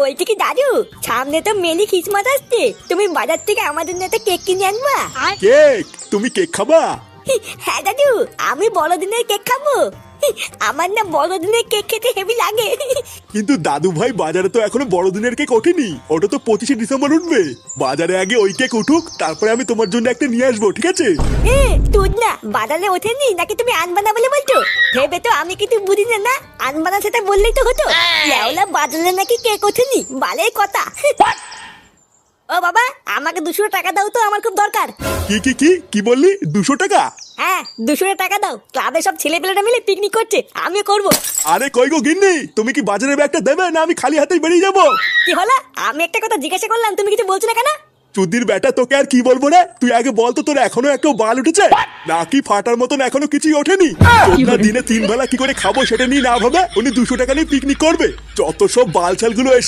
বলছি কি দাদু? সামনে তো মেলি খ্রিসমাস আসছে। তুমি বাজার থেকে আমাদের জন্য একটা কেক কিনে আনবা? কেক? তুমি কেক খাবা? হ্যাঁ দাদু আমি বড়দিনের কেক খাব। আমার না বড়দিনের কেক খেতে হেভি লাগে। কিন্তু দাদু ভাই বাজারে তো এখনও বড়দিনের কেক ওঠেনি। ওটা তো পঁচিশে ডিসেম্বর উঠবে। বাজারে আগে ওই কেক উঠুক তারপরে আমি তোমার জন্য একটা নিয়ে আসব ঠিক আছে? এ, তুই না বাজারে ওঠেনি নাকি তুমি আনবানা বলে বলছো? ভেবে তো আমি কিছু বুঝি না না? আনবানা সেটা বললেই তো হতো। লেওলা বাজারে নাকি কেক ওঠেনি? বালের কথা। ও বাবা আমাকে দুশো টাকা দাও তো আমার খুব দরকার। কি কি কি? কি বললি? দুশো টাকা? হ্যাঁ দুশো টাকা দাও। ক্লাবে সব ছেলেপেলেরা মিলে পিকনিক করছে করব। আরে কই গো গিন্নি? তুমি কি বাজারে ব্যাগটা দেবে না আমি খালি হাতেই বেরিয়ে যাব? কি হলো? আমি একটা কথা জিজ্ঞাসা করলাম তুমি কিছু বলছো না কেন? চুদির বেটা তোকে আর কি বলব রে? তুই আগে বল তো তোর এখনও একটু বাল উঠেছে? নাকি ফাটার মতন এখনও কিছুই ওঠেনি? তোমরা দিনে তিন বেলা কি করে খাব সেটা নিয়ে না ভাবে উনি দুশো টাকা নিয়ে পিকনিক করবে। যত সব বাল ছালগুলো এসে